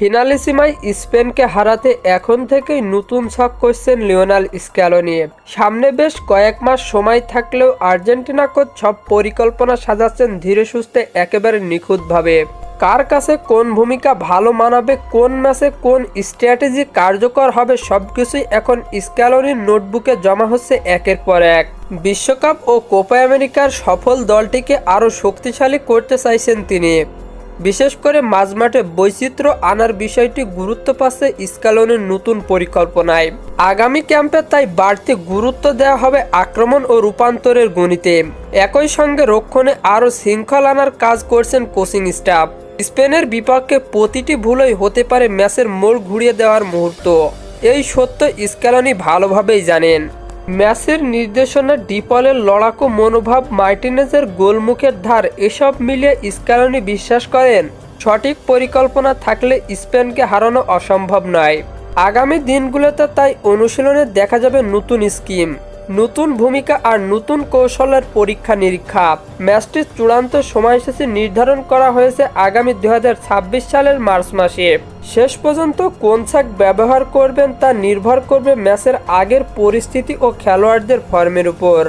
ফিনালিসিমায় স্পেনকে হারাতে এখন থেকেই নতুন ছক করছেন লিওনাল স্ক্যালোনি। সামনে বেশ কয়েক মাস সময় থাকলেও আর্জেন্টিনা কোচ সব পরিকল্পনা সাজাচ্ছেন ধীরে সুস্থে একেবারে নিখুঁতভাবে। কার কাছে কোন ভূমিকা ভালো মানাবে, কোন ম্যাচে কোন স্ট্র্যাটেজি কার্যকর হবে, সবকিছুই এখন স্ক্যালোনির নোটবুকে জমা হচ্ছে একের পর এক। বিশ্বকাপ ও কোপা আমেরিকার সফল দলটিকে আরও শক্তিশালী করতে চাইছেন তিনি। বিশেষ করে মাঝমাঠে বৈচিত্র্য আনার বিষয়টি গুরুত্ব পাচ্ছে স্কালনের নতুন পরিকল্পনায়। আগামী ক্যাম্পে তাই বাড়তি গুরুত্ব দেওয়া হবে আক্রমণ ও রূপান্তরের গণিতে। একই সঙ্গে রক্ষণে আরও শৃঙ্খল আনার কাজ করছেন কোচিং স্টাফ। স্পেনের বিপক্ষে প্রতিটি ভুলই হতে পারে ম্যাচের মোড় ঘুরিয়ে দেওয়ার মুহূর্ত। এই সত্য স্ক্যালনি ভালোভাবেই জানেন। ম্যাচের নির্দেশনা ডিপলের লড়াকু মনোভাব মার্টিনেজের গোলমুখের ধার, এসব মিলিয়ে স্কালনি বিশ্বাস করেন, সঠিক পরিকল্পনা থাকলে স্পেনকে হারানো অসম্ভব নয়। আগামী দিনগুলোতে তাই অনুশীলনে দেখা যাবে নতুন স্কিম। নতুন ভূমিকা আর নতুন কৌশলের পরীক্ষা নিরীক্ষা। ম্যাচটির চূড়ান্ত সময়সূচি নির্ধারণ করা হয়েছে আগামী দু হাজার ছাব্বিশ সালের মার্চ মাসে। শেষ পর্যন্ত কোন ছাক ব্যবহার করবেন তা নির্ভর করবে ম্যাচের আগের পরিস্থিতি ও খেলোয়াড়দের ফর্মের উপর।